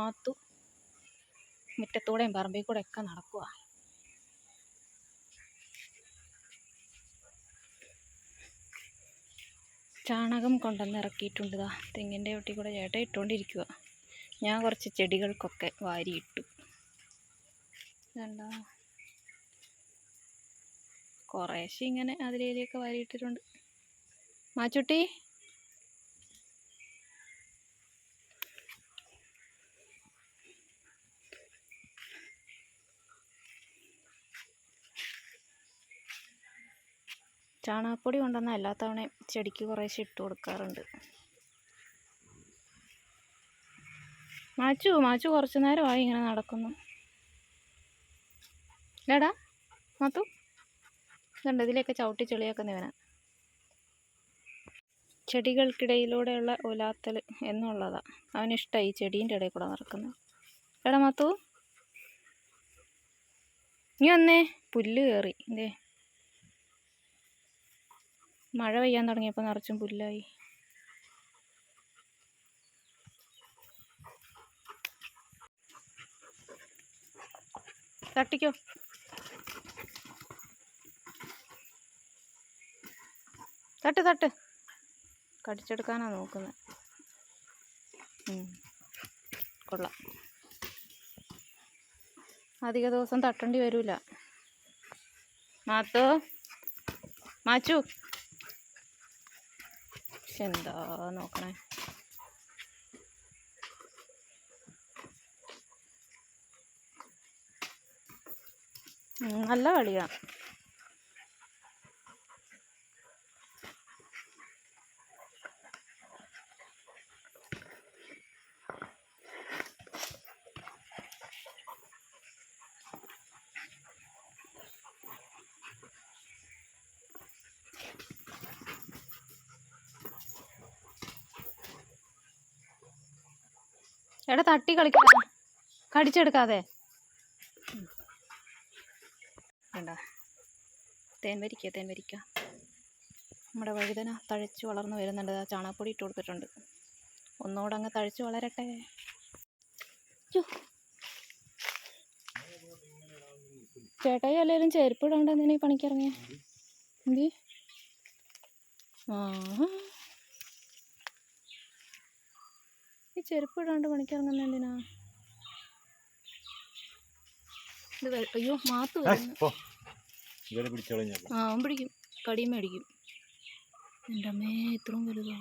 മാത്തു മുറ്റത്തൂടെയും പറമ്പിൽ കൂടെ ഒക്കെ നടക്കുക ചാണകം കൊണ്ടുവന്ന് ഇറക്കിയിട്ടുണ്ട് ദാ. തെങ്ങിന്റെ ഒട്ടി കൂടെ ചേട്ട ഇട്ടുകൊണ്ടിരിക്കുക ഞാൻ കുറച്ച് ചെടികൾക്കൊക്കെ വാരിയിട്ടു. കണ്ടോ കുറേശ്ശെ ഇങ്ങനെ അതിലേലൊക്കെ വാരിയിട്ടിട്ടുണ്ട്. മാച്ചുട്ടി? ചാണകപ്പൊടി കൊണ്ടുവന്ന എല്ലാ തവണയും ചെടിക്ക് കുറേശ്ശെ ഇട്ട് കൊടുക്കാറുണ്ട്. മാച്ചു മാച്ചു കുറച്ച് നേരമായി ഇങ്ങനെ നടക്കുന്നു. ഇല്ലടാ മാത്തു. ഇതുണ്ട് ഇതിലേക്ക് ചവിട്ടി ചെളിയാക്കുന്നവനാ ചെടികൾക്കിടയിലൂടെയുള്ള ഉലാത്തൽ എന്നുള്ളതാണ് അവനിഷ്ടമായി ഈ ചെടീന്റെ ഇടയിൽ കൂടെ നടക്കുന്നത്. എടാ മാത്തു. നീ വന്നേ. പുല്ല് കയറി. ഇതേ. മഴ പെയ്യാൻ തുടങ്ങിയപ്പോൾ നിറച്ചും പുല്ലായി. തട്ടിക്കോ? തട്ട് തട്ട്. കടിച്ചെടുക്കാനാണ് നോക്കുന്നത് കൊള്ളാം. അധിക ദിവസം തട്ടേണ്ടി വരൂല. മാത്തോ? മാച്ചു? ശ്ശെ, എന്താ നോക്കണേ? നല്ല കളിയാ. എടാ തട്ടി കളിക്കാ കടിച്ചെടുക്കാതെ. വേണ്ട. തേൻ വരിക്ക തേൻ നമ്മുടെ വഴുതന തഴച്ച് വളർന്നു വരുന്നുണ്ട്. ആ ചാണകപ്പൊടി ഇട്ട് കൊടുത്തിട്ടുണ്ട്. ഒന്നുകൂടെ അങ്ങ് തഴച്ച് വളരട്ടെ. ചേട്ടായി അല്ലെങ്കിലും ചെരുപ്പ് ഇടാണ്ട് എന്തിനാ പണിക്കിറങ്ങിയ എന്തി? ആ. ഈ ചെരുപ്പ് ഇടാണ്ട് പണിക്കിറങ്ങുന്ന എന്തിനാ? ഇത് അയ്യോ മാത്ത് വരുന്നു. ആ അവൻ പിടിക്കും. കടിയും മേടിക്കും എന്റെ അമ്മേ ഇത്രയും വലുതോ.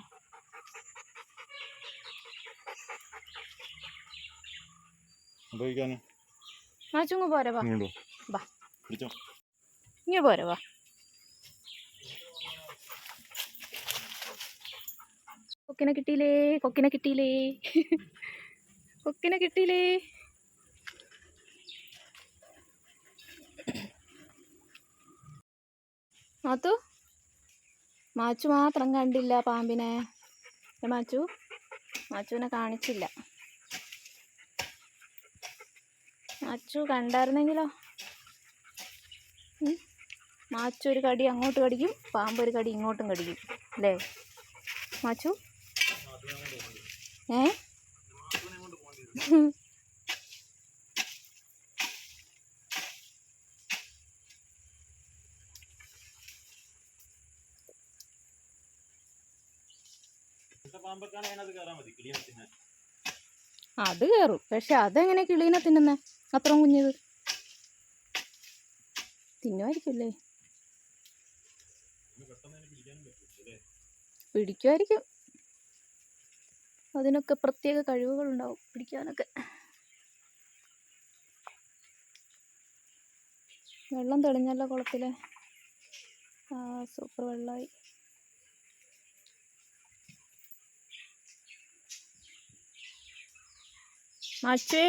ഉപയോഗിക്കാന്? പോരവാ പോരെ വാ. ഇങ്ങോട്ടോ വാ. പിടിച്ചോ. ഇങ്ങ് പോരെ വാ. കൊക്കിനെ കിട്ടിയില്ലേ? കൊക്കിനെ കിട്ടിയില്ലേ? കൊക്കിനെ കിട്ടിയില്ലേ? മാത്തു? മാച്ചു മാത്രം കണ്ടില്ല പാമ്പിനെ. മാച്ചു? മാച്ചുവിനെ കാണിച്ചില്ല. മാച്ചു കണ്ടായിരുന്നെങ്കിലോ? മാച്ചു ഒരു കടി അങ്ങോട്ട് കടിക്കും പാമ്പ് ഒരു കടി ഇങ്ങോട്ടും കടിക്കും. അല്ലേ? മാച്ചു? ഏ? അത് കയറും പക്ഷെ അതെങ്ങനെ കിളീനെ തിന്നുന്നേ? അത്രയും കുഞ്ഞത്. തിന്നുമായിരിക്കുമല്ലേ? പിടിക്കുമായിരിക്കും. അതിനൊക്കെ പ്രത്യേക കഴിവുകളുണ്ടാവും പിടിക്കാനൊക്കെ. വെള്ളം തെളിഞ്ഞല്ലോ കുളത്തിലെ. ആ സൂപ്പർ വെള്ളമായി മാച്ചേ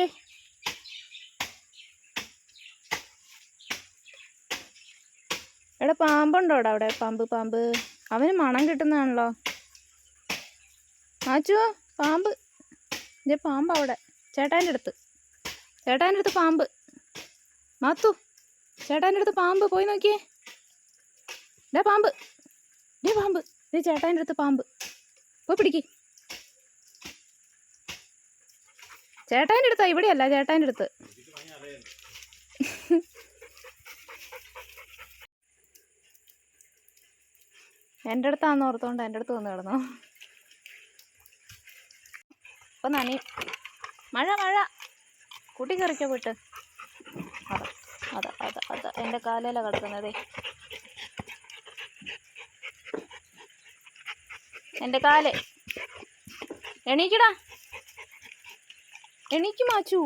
എടാ പാമ്പുണ്ടോടാ അവിടെ? പാമ്പ് പാമ്പ്. അവന് മണം കിട്ടുന്നതാണല്ലോ. മാച്ചു. പാമ്പ്. ഇതേ പാമ്പ് അവിടെ. ചേട്ടാന്റെ അടുത്ത്. ചേട്ടാന്റെ അടുത്ത് പാമ്പ്. മാത്തു ചേട്ടാന്റെ അടുത്ത് പാമ്പ്. പോയി നോക്കിയേ. ഇതേ പാമ്പ്. ഇതേ പാമ്പ്. ഇതേ ചേട്ടാന്റെ അടുത്ത് പാമ്പ്. പോയി പിടിക്കേ. ചേട്ടാന്റെ അടുത്താ? ഇവിടെയല്ല ചേട്ടാന്റെ അടുത്ത്. എന്റെ അടുത്താന്ന് ഓർത്തോണ്ട് എന്റെ അടുത്ത് വന്ന് കിടന്നു. ഇപ്പൊ നനി മഴ മഴ. കുട്ടി കറിക്കോ പോയിട്ട്. അതെ അതെ അത അത. എന്റെ കാലയില കിടക്കുന്നതേ എന്റെ കാൽ. എണീക്കടാ. എണീക്ക് മാച്ചു.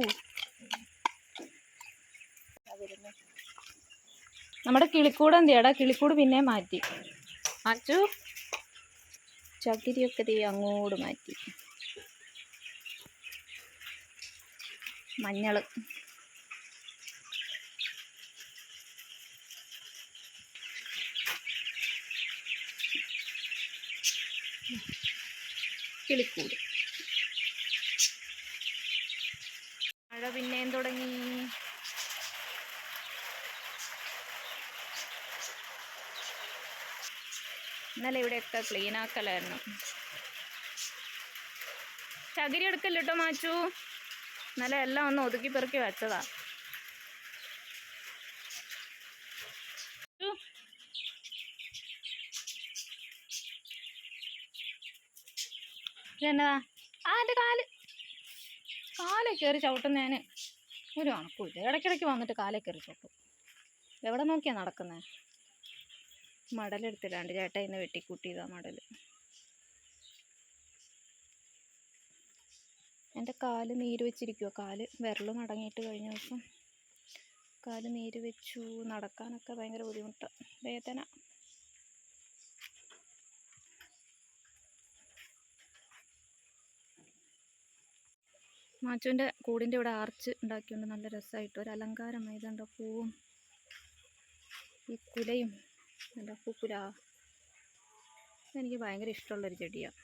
നമ്മുടെ കിളിക്കൂട് എന്തിയാടാ കിളിക്കൂട് പിന്നെ മാറ്റി. മാച്ചു. ചകിരിയൊക്കെ ദേ അങ്ങോട്ട് മാറ്റി. മഞ്ഞൾ. കിളിക്കൂട്. മഴ പിന്നെയും തുടങ്ങി. ഇന്നലെ ഇവിടെയൊക്കെ ക്ലീൻ ആക്കലായിരുന്നു ചകിരി എടുക്കല്ലോ മാച്ചു? ഇന്നലെ എല്ലാം ഒന്ന് ഒതുക്കി പെറുക്കി വെച്ചതാ. ചു. ഇതെന്നതാ ആ എന്റെ കാൽ. കാലെ കയറി ചവിട്ടുന്നതിന് ഒരു കണക്കുമില്ല. ഇടയ്ക്കിടയ്ക്ക് വന്നിട്ട് കാലെ കയറി ചവിട്ടും. എവിടെ നോക്കിയാ നടക്കുന്നത് മടലെടുത്തില്ലാണ്ട് ചേട്ടാ ഇന്ന് വെട്ടിക്കൂട്ടിയതാ മടൽ എന്റെ കാൽ നീര് വെച്ചിരിക്കുമോ കാൽ വിരൽ മടങ്ങിയിട്ട് കഴിഞ്ഞ ദിവസം കാൽ നീര് വെച്ചു. നടക്കാനൊക്കെ ഭയങ്കര ബുദ്ധിമുട്ട്. വേദന. മാച്ചുവിന്റെ കൂടിന്റെ ഇവിടെ ആർച്ച് ഉണ്ടാക്കിയുണ്ട് നല്ല രസമായിട്ട്. ഒരു അലങ്കാരമായി ഇതുണ്ട് പൂവും. ഈ കുലയും. എന്താ പൂക്കുല. എനിക്ക് ഭയങ്കര ഇഷ്ടമുള്ളൊരു ചെടിയാണ്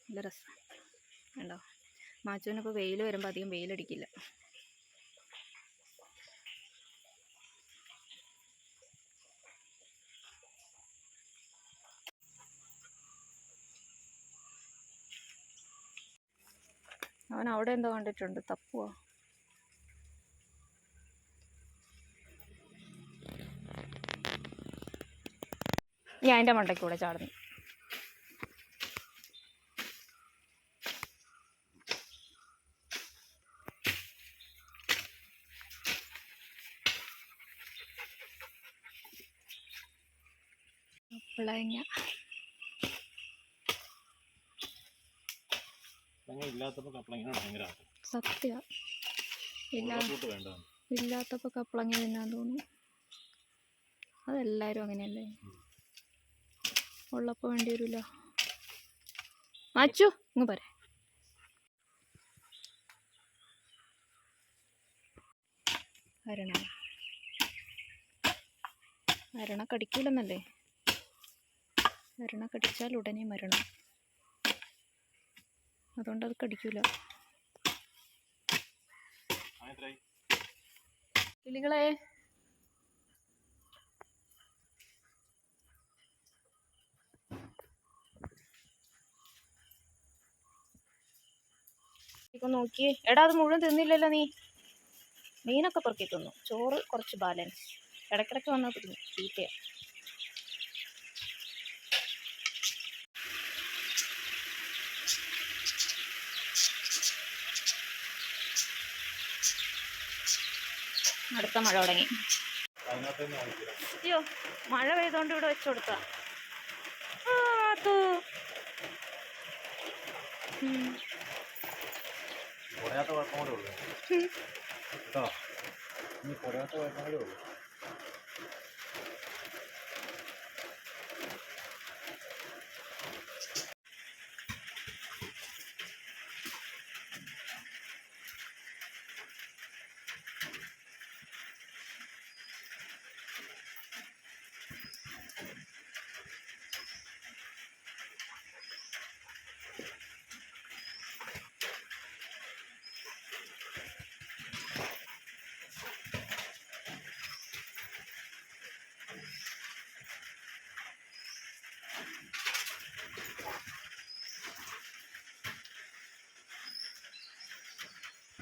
നല്ല രസം കണ്ടോ? മാച്ചുവിനിപ്പോൾ വെയിൽ വരുമ്പോൾ അധികം വെയിലടിക്കില്ല. അവൻ അവിടെ എന്തോ കണ്ടിട്ടുണ്ട് തപ്പുവാ? ഞാൻ എന്റെ മണ്ടയ്ക്കൂടെ ചാടുന്നു. ആക്കും സത്യ. ഇല്ലാത്തപ്പോൾ കപ്പളങ്ങ തിന്നാൻ തോന്നും? അതെല്ലാവരും അങ്ങനെയല്ലേ? ഉള്ളപ്പോൾ വേണ്ടി വരുമല്ലോ മാച്ചു ഇങ്ങ് പോരെ. അരണ. അരണ കടിക്കൂലെന്നല്ലേ? അരണ കടിച്ചാൽ ഉടനെ മരണം. അതുകൊണ്ട് അത് കടിക്കൂല കിളികളെ. ഇപ്പൊ നോക്കിയേ. എടാ അത് മുഴുവൻ തിന്നില്ലല്ലോ നീ. മീനൊക്കെ പെറുക്കി തിന്നു. ചോറ് കുറച്ച് ബാലൻസ്. ഇടയ്ക്കിടയ്ക്ക് വന്നാൽ തിന്നു. തീറ്റയാ. അടുത്ത മഴ തുടങ്ങി. അയ്യോ മഴ പെയ്തോണ്ട് ഇവിടെ വെച്ചു കൊടുത്ത കുറയാത്ത കുഴപ്പം കൂടെ ഉള്ളു. കേട്ടോ? ഇനി കുറയാത്ത കുഴപ്പം കൂടെ ഉള്ളു.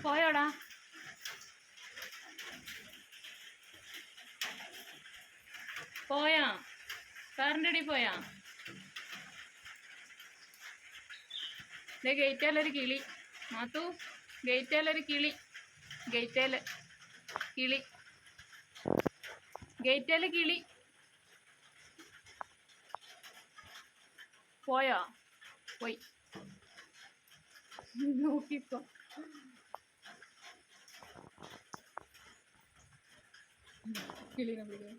പോയോടാ. പോയാ. അടി പോയാ. ദേ ഗേറ്റേലൊരു കിളി. മാത്തു ഗേറ്റേലൊരു കിളി. ഗേറ്റേൽ കിളി. ഗേറ്റേൽ കിളി. പോയോ? പോയി. നോക്കിക്കോ. കിളിനെ പിടിക്കാം